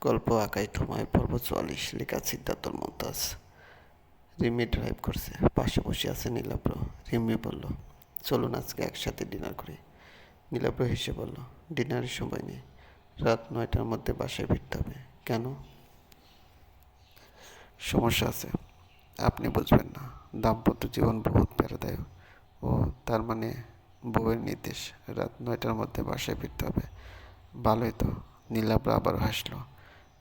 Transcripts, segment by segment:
গল্প আঁকায় ঠুমায় পর্ব চুয়াল্লিশ, লেখা সিদ্ধার্থর মমতাজ রিমি ড্রাইভ করছে। পাশে বসে আছে নীলাব্র রিমি বলল, চলুন আজকে একসাথে ডিনার করি। নীলাব্র হেসে বলল, ডিনারের সময় নেই। রাত নয়টার মধ্যে বাসায় ফিরতে হবে। কেন? সমস্যা আছে। আপনি বুঝবেন না। দাম্পত্য জীবন বহুত প্যারাদায়ক ও, তার মানে বউয়ের নির্দেশ। রাত নয়টার মধ্যে বাসায় ফিরতে হবে। ভালোই তো। নীলাব্র আবার হাসলো।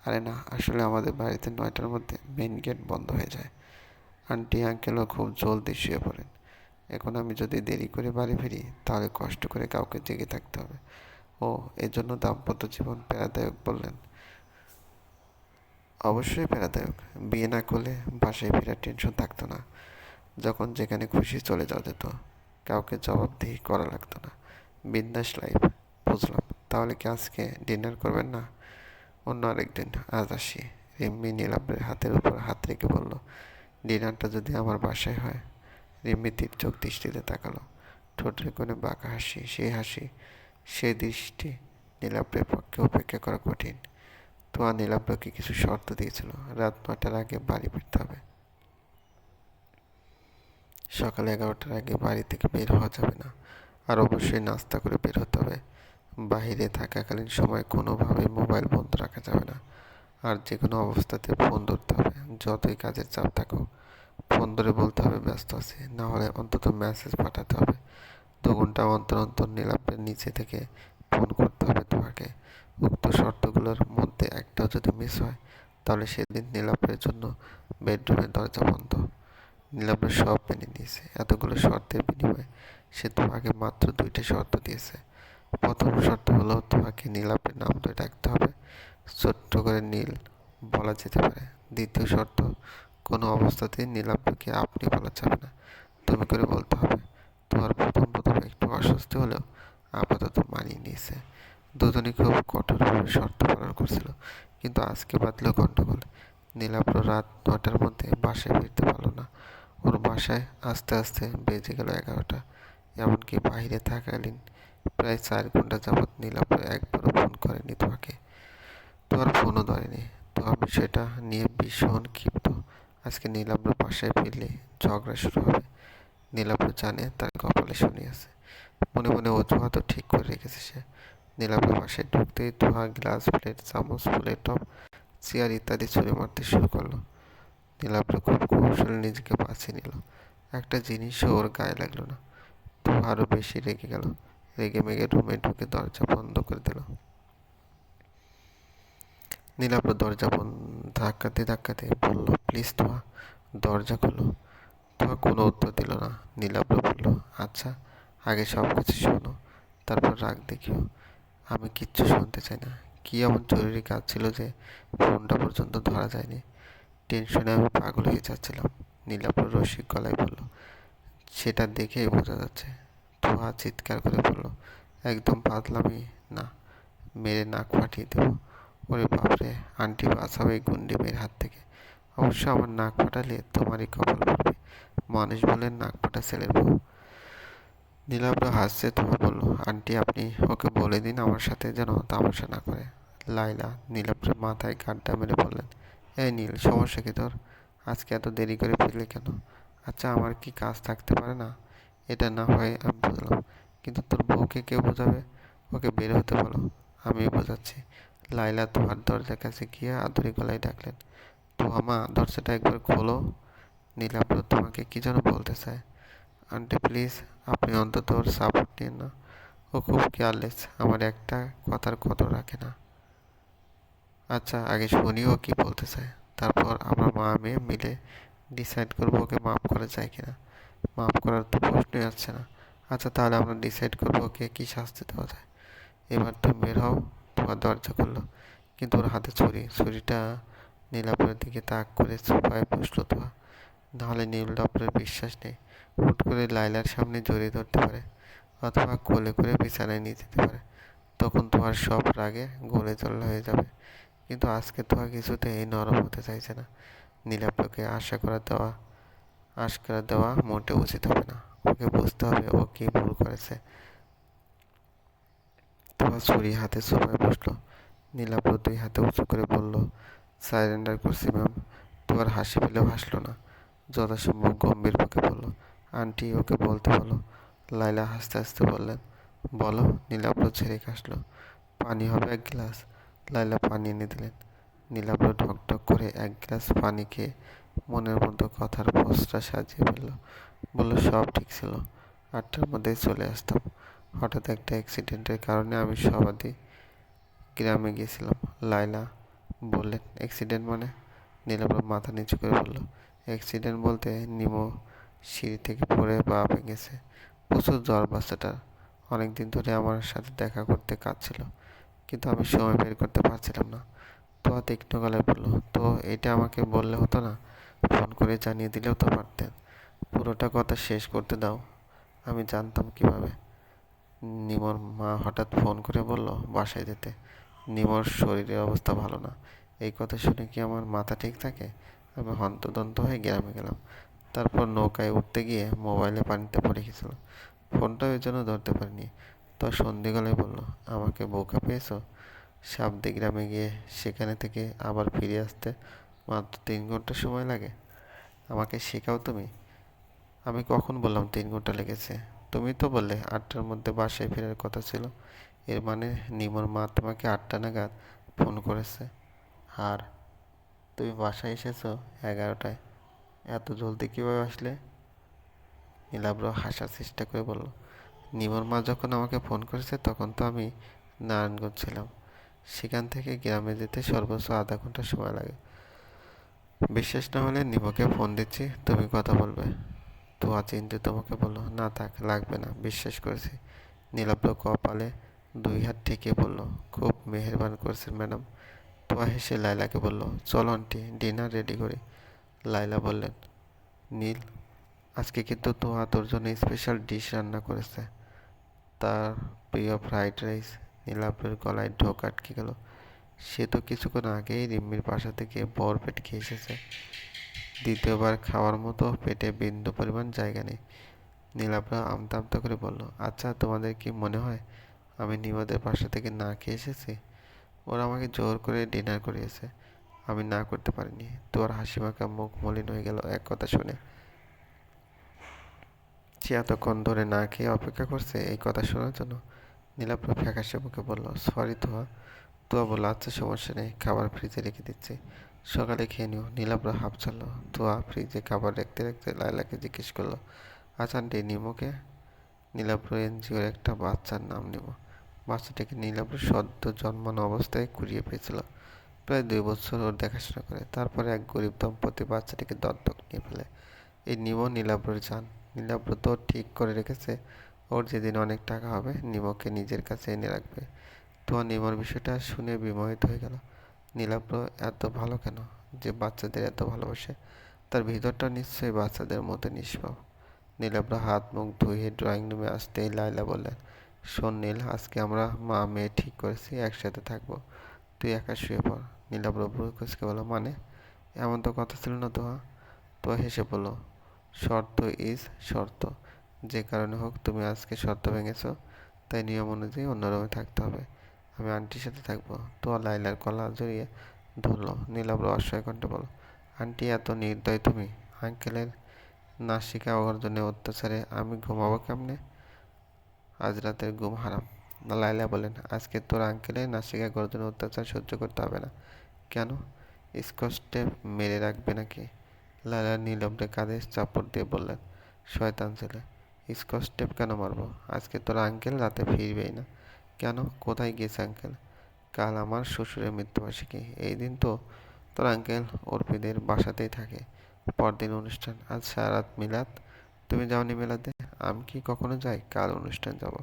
আরে না, আসলে আমাদের বাড়িতে নয়টার মধ্যে মেন গেট বন্ধ হয়ে যায়। আন্টি আঙ্কেলও খুব জলদি শুয়ে পড়েন। এখন আমি যদি দেরি করে বাড়ি ফিরি, তাহলে কষ্ট করে কাউকে জেগে থাকতে হবে। ও, এজন্য দাম্পত্য জীবন প্যারাদায়ক বললেন। অবশ্যই প্যারাদায়ক। বিয়ে না করলে বাসায় ফেরার টেনশন থাকতো না। যখন যেখানে খুশি চলে যাওয়া যেত। কাউকে জবাবদিহি করা লাগতো না। বিন্দাস লাইফ বুঝলাম। তাহলে কি আজকে ডিনার করবেন না? অন্য আরেকদিন আজ আসি। রিম্মি নীলাব্রের হাতের উপর হাত রেখে বলল, ডিনারটা যদি আমার বাসায় হয়? রিম্মি তীর চোখ দৃষ্টিতে তাকালো। ঠোঁটের কোণে বাঁকা হাসি, সেই হাসি সে দৃষ্টি নীলাব্রের পক্ষে অপেক্ষা করা কঠিন। তোয়া নীলাব্রকে কিছু শর্ত দিয়েছিল, রাত নটার আগে বাড়ি ফিরতে হবে। সকাল এগারোটার আগে বাড়ি থেকে বের হওয়া যাবে না, আর অবশ্যই নাস্তা করে বের হতে হবে। বাহিরে থাকাকালীন সময় কোনোভাবে মোবাইল বন্ধ রাখা যাবে না। আর যে কোনো অবস্থাতে ফোন ধরতে হবে, যতই কাজের চাপ থাকুক। ফোন ধরে বলতে হবে, ব্যস্ত আছি। না হলে অন্তত মেসেজ পাঠাতে হবে। দু ঘণ্টা অন্তর অন্তর নীলাপের নিচে থেকে ফোন করতে হবে তোমাকে। উক্ত শর্তগুলোর মধ্যে একটাও যদি মিস হয়, তাহলে সেদিন নীলাপের জন্য বেডরুমের দরজা বন্ধ। নীলাপের সব মেনে নিয়েছে। এতগুলো শর্তের বিনিময়ে সে তোমাকে মাত্র দুইটা শর্ত দিয়েছে। প্রথম শর্ত হলো তোমাকে নীলাপের নাম ধরে ডাকতে হবে। ছোট্ট করে নীল বলা যেতে পারে। দ্বিতীয় শর্ত, কোনো অবস্থাতেই নীলাপকে আপনি বলা যাবে না। তুমি করে বলতে হবে, তোমার প্রথম প্রথম একটু অস্বস্তি হলেও আপাতত মানিয়ে নিয়েছে। দুজনই খুব কঠোরভাবে শর্ত পালন করছিল, কিন্তু আজকে বাদলেও গণ্ডগোল নীলাপ্র রাত নটার মধ্যে বাসায় ফিরতে পারল না। ওর বাসায় আস্তে আস্তে বেজে গেল এগারোটা, এমনকি বাহিরে থাকাকালীন প্রায় চার ঘণ্টা যাবৎ নীলাপ্র একবারও ফোন করেনি তোমাকে। তোমার ফোনও ধরেনি। তোমার বিষয়টা নিয়ে ভীষণ ক্ষিপ্ত। আজকে নীলাব্র বাসায় ফিরলে ঝগড়া শুরু হবে। নীলাব্র জানে তার কপালে শুনে আছে। মনে মনে অজুহাতও ঠিক করে রেখেছে সে। নীলাব্র বাসায় ঢুকতেই ধোয়া, গ্লাস প্লেট, চামচ, ফুলের টপ চেয়ার ইত্যাদি ছুঁড়ে মারতে শুরু করল। নীলাব্র খুব কৌশলে নিজেকে বাঁচিয়ে নিল। একটা জিনিসও ওর গায়ে লাগল না। তো আরও বেশি রেগে গেল। রেগে মেগে রুমে ঢুকে দরজা বন্ধ করে দিল। নীলাব্র দরজা বন্ধ ধাক্কাতে ধাক্কাতে বলল, প্লিজ তোয়া দরজা খোলো। তোয়া কোনো উত্তর দিল না। নীলাব্র বলল আচ্ছা আগে সব কিছু শোনো, তারপর রাগ দেখিও। আমি কিচ্ছু শুনতে চাই না। কী এমন জরুরি কাজ ছিল যে ফোনটা পর্যন্ত ধরা যায়নি? টেনশনে আমি পাগল হয়ে যাচ্ছিলাম। নীলাপুর রসিক গলায় বলল, সেটা দেখেই বোঝা যাচ্ছে। তোহা চিৎকার করে বলল একদম পাতলামি না, মেরে নাক ফাটিয়ে দেবো। ওরে বাপরে, আন্টি বাঁচাবে গুন্ডি মেয়ের হাত থেকে। অবশ্য আমার নাক ফাটালে তোমারই কপাল পড়বে। মানুষ বলেন নাক ফাটা ছেলের বউ। নীলাব্র হাসছে তোমার বলল, আন্টি, আপনি ওকে বলে দিন আমার সাথে যেন তামাশা না করে। লাইলা নীলাব্রের মাথায় গাড্ডা মেরে বললেন, এই নীল, সমস্যা কি তোর? আজকে এত দেরি করে ফিরলে কেন? আচ্ছা আমার কি কাজ থাকতে পারে না? এটা না হয়, আমি বুঝলাম। কিন্তু তোর বউকে কেউ বোঝাবে? ওকে বের হতে বলো। আমি বোঝাচ্ছি। লাইলা তোমার দরজার কাছে গিয়ে আদরি গলায় ডাকলেন তো আমা দরজাটা একবার খোলো। নীলাব্র তোমাকে কী যেন বলতে চায়। আন্টি, প্লিজ, আপনি অন্তত ওর সাপোর্ট নিন না। ও খুব কেয়ারলেস আমার একটা কথার কদর রাখে না। আচ্ছা আগে শুনি ও কী বলতে চায়। তারপর আমার মা মেয়ে মিলে ডিসাইড করব ওকে মাফ করা যায় কিনা। মাফ করার তো প্রশ্নই আসছে না। আচ্ছা তাহলে আমরা ডিসাইড করব ওকে কী শাস্তি দেওয়া যায়। এবার তো বের হও, তোমার দরজা করল কিন্তু ওর হাতে ছুরি, ছুরিটা নীলাপুরের দিকে তাক করে সোফায় বসল তোয়া নাহলে নীলাপুরের বিশ্বাস নেই, হুট করে লাইলার সামনে জড়িয়ে ধরতে পারে, অথবা কোলে করে বিছানায় নিয়ে যেতে পারে। তখন তোমার সব রাগে গলে জল হয়ে যাবে। কিন্তু আজকে তোমার কিছুতে এই নরম হতে চাইছে না। নীলাপকে আশা করা দেওয়া, আশ করা দেওয়া মোটে উচিত হবে না। ওকে বুঝতে হবে ও কি ভুল করেছে। তোমার ছুরি হাতে সোফায় বসল। নীলাব্র দুই হাতে উঁচু করে বলল সারেন্ডার করছি ম্যাম তোমার হাসি পেলেও হাসলো না। যথাসম্ভব গম্ভীর মুখে বলল আন্টি ওকে বলতে বলো। লাইলা হাসতে হাসতে বললেন, বলো। নীলাব্র ছেড়ে কাশলো পানি হবে এক গ্লাস? লাইলা পানি এনে দিলেন। নীলাব্র ঢক ঢক করে এক গ্লাস পানি খেয়ে মনের মতো কথার পোস্টটা সাজিয়ে ফেলল। বলল, সব ঠিক ছিল। আটটার মধ্যেই চলে আসতাম। হঠাৎ একটা অ্যাক্সিডেন্টের কারণে আমি সবাদি গ্রামে গিয়েছিলাম। লাইলা বললেন অ্যাক্সিডেন্ট মানে? নীলাব্র মাথা নিচু করে বলল অ্যাক্সিডেন্ট বলতে নিমো সিঁড়ি থেকে পড়ে পা ভেঙেছে। প্রচুর জ্বর বাচ্চাটার। অনেক দিন ধরে আমার সাথে দেখা করতে কাঁদছিল, কিন্তু আমি সময় বের করতে পারছিলাম না। তো তীক্ষ্ণ গলায় বলল, তো এটা আমাকে বললে হতো না? ফোন করে জানিয়ে দিলেও তো পারতেন পুরোটা কথা শেষ করতে দাও। আমি জানতাম কীভাবে। নিমর মা হঠাৎ ফোন করে বলল, বাসায় যেতে। নিমর, শরীরের অবস্থা ভালো না। এই কথা শুনে কি আমার মাথা ঠিক থাকে? আমি হন্তদন্ত হয়ে গ্রামে গেলাম। তারপর নৌকায় উঠতে গিয়ে মোবাইলে পানিতে পড়ে গেছিল ফোনটা ওই জন্য ধরতে পারিনি। তো সন্ধে গলায় বলল, আমাকে বোকা পেয়েছ? সাবদি গ্রামে গিয়ে সেখানে থেকে আবার ফিরে আসতে মাত্র তিন ঘণ্টা সময় লাগে। আমাকে শেখাও তুমি। আমি কখন বললাম তিন ঘণ্টা লেগেছে? তুমি তো বললে আটটার মধ্যে বাসায় ফেরার কথা ছিল। এর মানে নিমর মা তোমাকে আটটা নাগাদ ফোন করেছে। আর তুমি বাসায় এসেছ এগারোটায়। এত জলদি কীভাবে আসলে? নীলাব্র হাসার চেষ্টা করে বলল, নিমর মা যখন আমাকে ফোন করেছে তখন তো আমি নারায়ণগঞ্জ ছিলাম। সেখান থেকে গ্রামে যেতে সর্বোচ্চ আধা ঘণ্টা সময় লাগে। বিশ্বাস না হলে নিমোকে ফোন দিচ্ছি, তুমি কথা বলবে। তো চিন্তে তোমাকে বলল, না থাক, লাগবে না। বিশ্বাস করেছি। নীলাব্র কপালে দুই হাত ঠেকে বলল, খুব মেহেরবান করছেন ম্যাডাম। তোয়া হেসে লাইলাকে বলল, চলো আন্টি, ডিনার রেডি করি। লাইলা বললেন, নীল, আজকে কিন্তু তোয়া তোর জন্য স্পেশাল ডিশ রান্না করেছে। তার প্রিয় ফ্রাইড রাইস নীলাব্রের গলায় ঢোক আটকে গেল। সে তো কিছুক্ষণ আগেই রিম্মির বাসা থেকে বর পেট খেয়ে এসেছে। দ্বিতীয়বার খাওয়ার মতো পেটে বিন্দু পরিমাণ জায়গা নেই। নীলাব্রা আমতা করে বলল আচ্ছা তোমাদের কি মনে হয় আমি নিমাদের বাসা থেকে না খেয়ে এসেছি? ওরা আমাকে জোর করে ডিনার করিয়েছে। আমি না করতে পারিনি। তোর হাসি মাখা মুখ মলিন হয়ে গেল এক কথা শুনে। সে এতক্ষণ ধরে না খেয়ে অপেক্ষা করছে এই কথা শোনার জন্য। নীলাপ্র ফ্যাকাশে মুখে বলল, সরি তোয়া তোয়া বলল আচ্ছা সমস্যা নেই, খাবার ফ্রিজে রেখে দিচ্ছি। সকালে খেয়ে নিও। নীলাব্র হাফ ছাড়লো। তোয়া ফ্রিজে খাবার রাখতে রাখতে লাইলাকে জিজ্ঞেস করল আন্টি নিমোকে নীলাব্র এনজিওর একটা বাচ্চার নাম নিব। বাচ্চাটাকে নীলাব্র সদ্য জন্মানো অবস্থায় কুড়িয়ে পেয়েছিল। প্রায় দুই বছর ওর দেখাশোনা করে। তারপরে এক গরিব দম্পতি বাচ্চাটিকে দত্তক নিয়ে ফেলে। এই নিমো নীলাব্রর যান নীলাব্র তো ঠিক করে রেখেছে, ওর যেদিন অনেক টাকা হবে নিমোকে নিজের কাছে এনে রাখবে। তো নিমোর বিষয়টা শুনে বিমোহিত হয়ে গেল। নীলাব্র এত ভালো কেন? যে বাচ্চাদের এত ভালোবাসে, তার ভিতরটা নিশ্চয়ই বাচ্চাদের মতো নিষ্পাপ। নীলাব্র হাত মুখ ধুয়ে ড্রয়িং রুমে আসতেই লাইলা বললেন, শোন নীল, আজকে আমরা মা, মেয়ে ঠিক করেছি, একসাথে থাকব। তুই একা শুয়ে পড়। নীলাব্র ব্রু কুচকে বলো মানে? এমন তো কথা ছিল না তোহা তো হেসে বলল, শর্ত ইজ শর্ত। যে কারণে হোক তুমি আজকে শর্ত ভেঙেছো, তাই নিয়ম অনুযায়ী অন্য রুমে থাকতে হবে। আমি আন্টির সাথে থাকব। তো লাইলার কলা জড়িয়ে ধরলো। নীলাব্র অসহায় কণ্ঠে বলো আন্টি, এত নির্দয় তুমি। আঙ্কেলের নাসিকা অর্জনে অত্যাচারে আমি ঘুমাবো কেমনে? আজ রাতের ঘুম হারাম। লাইলা বলেন আজকে তোর আঙ্কেলের নাসিকা গর্জনে অত্যাচার সহ্য করতে হবে না। কেন? স্কচটে মেরে রাখবে নাকি? লাইলা নীলব্রে কাঁধে চাপড় দিয়ে বললেন, শয়তান ছেলে স্কচ টেপ কেন মারবো? আজকে তোর আঙ্কেল রাতে ফিরবেই না। কেন? কোথায় গিয়েছে আঙ্কেল কাল আমার শ্বশুরের মৃত্যুবার্ষিকী। এই দিন তো তোর আঙ্কেল অর্পিদের বাসাতেই থাকে। পরদিন অনুষ্ঠান। আজ সারাত রাত মিলাদ। তুমি যাওনি মেলাতে আমি কি কখনো যাই? কাল অনুষ্ঠান যাব।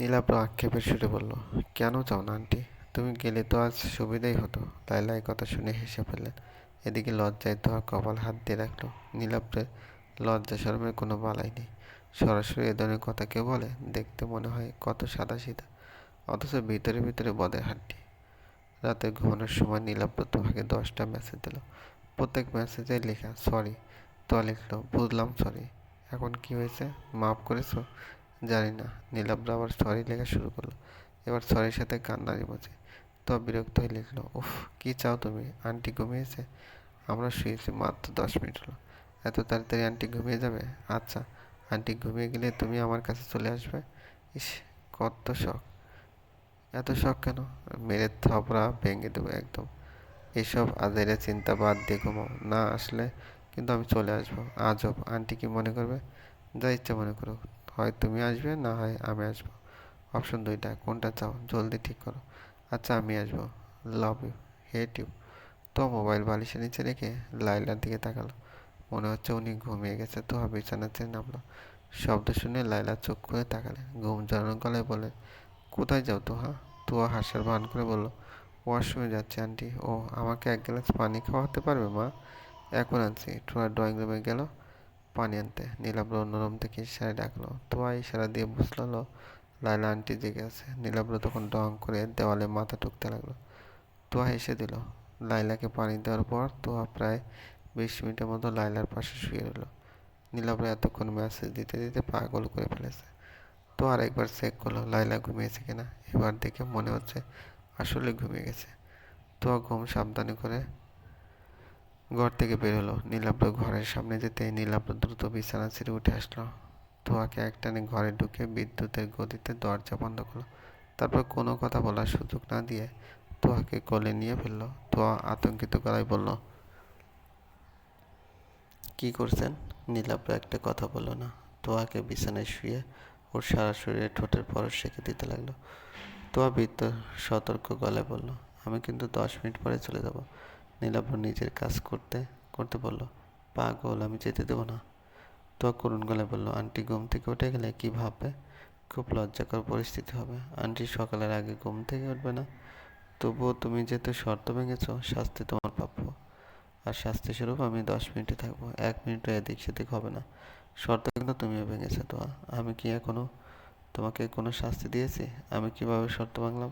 নীলাব্র আক্ষেপের সুরে বলল, কেন চাও না আন্টি তুমি গেলে তো আজ সুবিধাই হতো। লাইলা এই কথা শুনে হেসে ফেললেন। এদিকে লজ্জায় তো কপাল হাত দিয়ে রাখল। নীলাব্রের লজ্জা শরমের কোনো বালাই নেই। সরাসরি এ ধরনের কথা কেউ বলে? দেখতে মনে হয় কত সাদা সিধা অথচ ভিতরে ভিতরে বদের হাড্ডি। রাতে ঘুমানোর সময় নীলাব্র তোমাকে দশটা মেসেজ দিল। প্রত্যেক মেসেজে লেখা সরি তো লিখলো, বুঝলাম সরি এখন কি হয়েছে? মাফ করেছ? জানি না। নীলাব্র আবার সরি লেখা শুরু করল। এবার সরির সাথে কান্নার ইমোজি তো বিরক্ত হয়ে লিখলো, উফ, কি চাও তুমি? আন্টি ঘুমিয়েছে? আমরা শুয়েছি মাত্র দশ মিনিট হলো। এত তাড়াতাড়ি আন্টি ঘুমিয়ে যাবে? আচ্ছা। আন্টি ঘুমিয়ে গেলে তুমি আমার কাছে চলে আসবে। ইস, কত শখ। এত শখ কেন? মেরে থপড়া, ভেঙে দেবো একদম। এসব আজেরে চিন্তা বাদ দিয়ে ঘুমাও। না আসলে কিন্তু আমি চলে আসব। আজব। আন্টি কি মনে করবে? যা ইচ্ছা মনে করো হয় তুমি আসবে, না হয় আমি আসব। অপশন দুইটা। কোনটা চাও? জলদি ঠিক করো। আচ্ছা আমি আসব। Love you. Hate you. তো মোবাইল বালিশের নিচে রেখে লাইলার দিকে তাকালো। মনে হচ্ছে উনি ঘুমিয়ে গেছে। তো বিছানা ছেড়ে নামলো। শব্দ শুনে লাইলা চোখ খুলে তাকালেন ঘুম জড়ানো গলায় বলে, কোথায় যাও তোহা? তুয়া হাসার ভান করে বলল, ওয়াশরুমে যাচ্ছে আন্টি। ও, আমাকে এক গ্লাস পানি খাওয়াতে পারবে, মা? এখন আনছি। তোয়া ড্রয়িং রুমে গেল। পানি আনতে নীলাব্র অন্য রুম থেকে ইশারায় ডাকলো। তোয়া ইশারা দিয়ে বুঝলো লাইলা আন্টি জেগে আছে। নীলাব্র তখন ডং করে দেওয়ালে মাথা টুকতে লাগল। তোয়া হেসে দিল লাইলাকে পানি দেওয়ার পর তোয়া প্রায় বিশ মিনিটের মতো লাইলার পাশে শুয়ে রইল। নীলাব্র এতক্ষণ মেসেজ দিতে দিতে পাগল করে ফেলেছে। তো আর একবার চেক করল লাইলা ঘুমিয়েছে কিনা। এবার দেখে মনে হচ্ছে আসলে ঘুমিয়ে গেছে। তো ঘুম সাবধানে করে ঘর থেকে বের হলো। নীলাব্র ঘরের সামনে যেতে নীলাব্র দ্রুত বিছানা ছেড়ে উঠে আসলো। তোয়াকে একটানে ঘরে ঢুকে বিদ্যুতের গতিতে দরজা বন্ধ করল। তারপর কোনো কথা বলার সুযোগ না দিয়ে তোয়াকে কোলে নিয়ে ফেলল। তোয়া আতঙ্কিত গলায় বলল কি করছেন? নীলাব্র একটা কথা বলল না। তোয়াকে বিছানায় শুয়ে ওর সারা শরীরে ঠোঁটের পরশ শেখে দিতে লাগল। তোয়া বৃত্ত সতর্ক গলায় বলল, আমি কিন্তু দশ মিনিট পরে চলে যাব। নীলাভ নিজের কাজ করতে করতে বলল, পাগল, আমি যেতে দেবো না। তোয়া করুণ গলায় বলল, আন্টি ঘুম থেকে উঠে গেলে কি ভাববে? খুব লজ্জাকর পরিস্থিতি হবে। আন্টি সকালের আগে ঘুম থেকে উঠবে না। তবুও তুমি যেহেতু শর্ত ভেঙেছ, শাস্তি তোমার প্রাপ্য। আর শাস্তি স্বরূপ আমি দশ মিনিটে থাকব। এক মিনিটও এদিক সেদিক হবে না। শর্ত কিন্তু তুমিও ভেঙেছো তো আমি কি এখনও তোমাকে কোনো শাস্তি দিয়েছি? আমি কীভাবে শর্ত ভাঙলাম?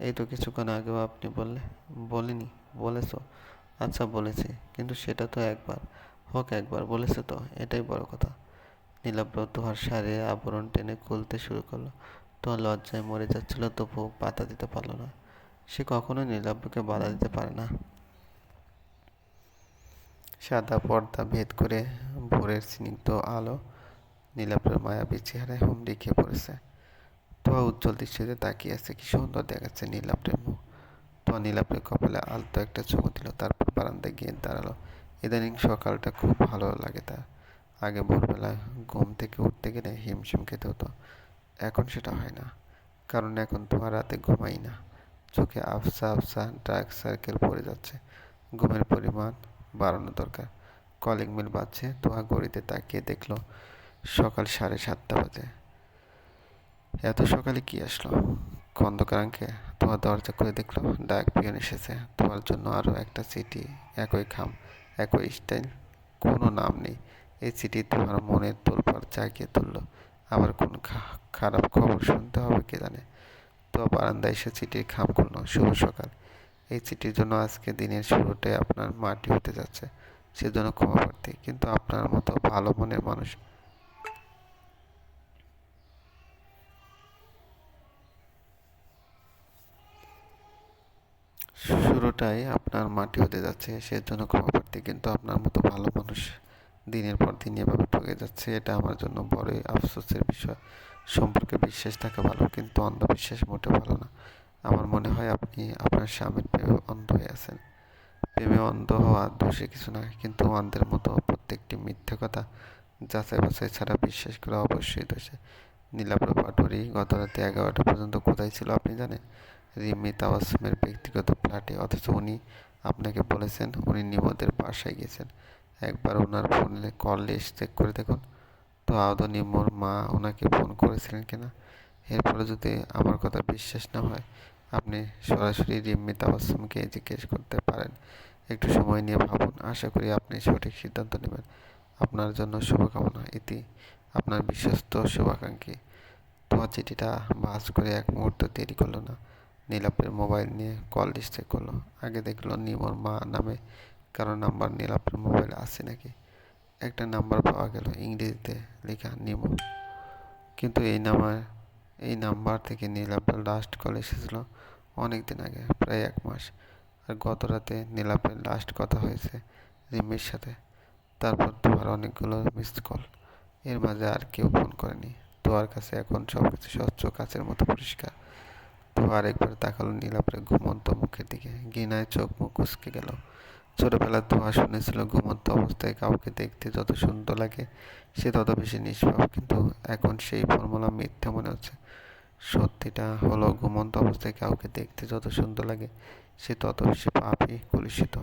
এই তো কিছুক্ষণ আগেও আপনি বললে, বলিনি, বলেছ। আচ্ছা বলেছি। কিন্তু সেটা তো একবার। হোক একবার, বলেছ তো। এটাই বড় কথা। নীলাব্র তোহার সারে আবরণ টেনে খুলতে শুরু করল। তোমার লজ্জায় মরে যাচ্ছিল তবু পাতা দিতে পারল না। সে কখনোই নীলাব্রকে বাধা দিতে পারে না। সাদা পর্দা ভেদ করে ভোরের স্নিগ্ধ আলো নীলাভের মায়াবী চেহারায় হুমড়ি খেয়ে পড়েছে। তোয়া উজ্জ্বল দৃষ্টিতে তাকিয়ে আছে, কি সুন্দর দেখাচ্ছে নীলাভের মুখ। তোয়া নীলাভের কপালে আলতো একটা চুমু দিল, তারপর বারান্দায় গিয়ে দাঁড়াল। ইদানিং সকালটা খুব ভালো লাগে তার। আগে ভোরবেলা ঘুম থেকে উঠতে গেলে হিমশিম খেতে হতো। এখন সেটা হয় না, কারণ এখন তোমার রাতে ঘুমাই না। চোখে আফসা আফসা ডার্ক সার্কেল পড়ে যাচ্ছে। ঘুমের পরিমাণ বাড়ানো দরকার। কলিং মিল বাজছে তোয়া ঘড়িতে তাকিয়ে দেখল সকাল সাড়ে সাতটা বাজে। এত সকালে কি আসলো? খন্দকার আঙ্কে তোমার দরজা খুলে দেখল ডাক পিয়ন এসেছে। তোমার জন্য আরও একটা চিঠি একই খাম, একই স্টাইল, কোনো নাম নেই। এই চিঠি তোমার মনের তোলপাড় জাগিয়ে তুললো। আবার কোন খারাপ খবর শুনতে হবে কে জানে? তো বারান্দায় এসে চিঠির খাম করল শুভ সকাল। এই চিঠির জন্য আজকে দিনের শুরুটাই আপনার মাটি হতে যাচ্ছে, সেজন্য ক্ষমা প্রার্থী। কিন্তু আপনার মতো ভালো মনের মানুষ শুরুটাই আপনার মাটি হতে যাচ্ছে, সেজন্য ক্ষমা প্রার্থী। কিন্তু আপনার মতো ভালো মানুষ দিনের পর দিন এভাবে ঠকে যাচ্ছে, এটা আমার জন্য বড়ই আফসোসের বিষয়। সম্পর্কে বিশ্বাস থাকা ভালো, কিন্তু অন্ধবিশ্বাস মোটেও ভালো না। আমার মনে হয় আপনি আপনার স্বামীর প্রেমে অন্ধ হয়ে আছেন। প্রেমে অন্ধ হওয়া দোষে কিছু না কিন্তু অন্ধের মতো প্রত্যেকটি মিথ্যে কথা যাচাই বাছাই ছাড়া বিশ্বাস করা অবশ্যই দোষে। নীলাপ্র পাটুরি গত রাতে এগারোটা পর্যন্ত কোথায় ছিল আপনি জানেন? রিমি তাওয়াসমের ব্যক্তিগত ফ্ল্যাটে, অথচ উনি আপনাকে বলেছেন উনি নিমদের বাসায় গিয়েছেন একবার ওনার ফোনে কল লিস্ট চেক করে দেখুন। তো আদৌ নিমোর মা ওনাকে ফোন করেছিলেন কিনা? এরপরে যদি আমার কথা বিশ্বাস না হয় আপনি সরাসরি রিম্মি তাবাসুমকে জিজ্ঞেস করতে পারেন। একটু সময় নিয়ে ভাবুন, আশা করি আপনি সঠিক সিদ্ধান্ত নেবেন। আপনার জন্য শুভকামনা, ইতি আপনার বিশ্বস্ত শুভাকাঙ্ক্ষী। তোমার চিঠিটা বাস করে এক মুহূর্ত দেরি করল না। নীলাপের মোবাইল নিয়ে কল চেক করল। আগে দেখল নিমোর মা নামে কারও নাম্বার, নীলাপের মোবাইল আছে নাকি? একটা নাম্বার পাওয়া গেল ইংরেজিতে লেখা নিমো। কিন্তু এই নামার এই নাম্বার থেকে নীলাপের লাস্ট কল এসেছিল অনেক দিন আগে, প্রায় এক মাস। আর গত রাতে নীলাপের লাস্ট কথা হয়েছে রিমির সাথে। তারপর তোমার অনেকগুলো মিসড কল এর মাঝে আর কেউ ফোন করেনি। তোয়ার কাছে এখন সব কিছু স্বচ্ছ, কাচের মতো পরিষ্কার। তো আরেকবার তাকালো নীলাপের ঘুমন্ত মুখের দিকে। ঘৃণায় চোখ মুখ কুচকে গেল। ছোটবেলায় ধোঁয়া শুনেছিল, ঘুমন্ত অবস্থায় কাউকে দেখতে যত সুন্দর লাগে সে তত বেশি নিষ্পাপ। কিন্তু এখন সেই ফর্মুলা মিথ্যা মনে হচ্ছে। সত্যিটা হলো, ঘুমন্ত অবস্থায় কাউকে দেখতে যত সুন্দর লাগে সে তত বেশি পাপই কলুষিত।